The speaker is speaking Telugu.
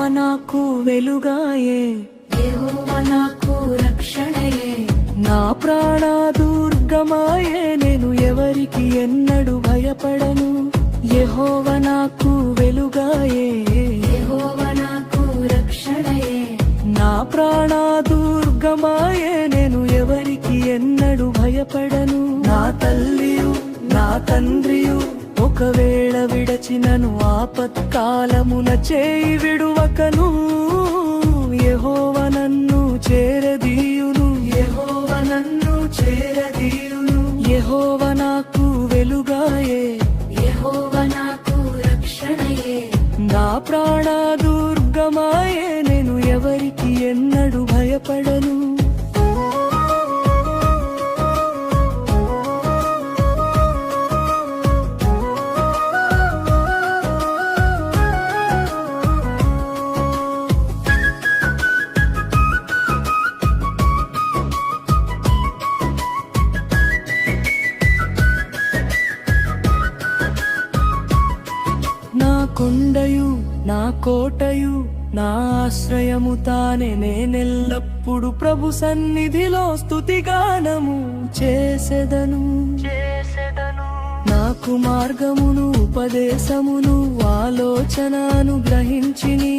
నాకు వెలుగాయే. నాకు రక్షణయే. నా ప్రాణ దుర్గమాయే నేను ఎవరికి ఎన్నడు భయపడను. యెహోవ నాకు వెలుగాయే. నాకు రక్షణయే. నా ప్రాణ దుర్గమాయే నేను ఎవరికి ఎన్నడు భయపడను. నా తల్లియు నా తండ్రియు ఒకవేళ విడచినను ఆపత్కాలమున చేయి విడువకను యెహోవ నన్ను చేరదీయును. యెహోవ నన్ను చేరదీయును. యెహోవ నాకు వెలుగాయే. యెహోవా నాకు రక్షణయే. నా ప్రాణ దుర్గమాయే నేను ఎవరికి ఎన్నడు భయపడను. కొండయు నా కోటయు నా ఆశ్రయము తానే నేనెల్లప్పుడు ప్రభు సన్నిధిలో స్తుతిగానము చేసెదను. చేసెదను. నాకు మార్గమును ఉపదేశమును ఆలోచనను గ్రహించిని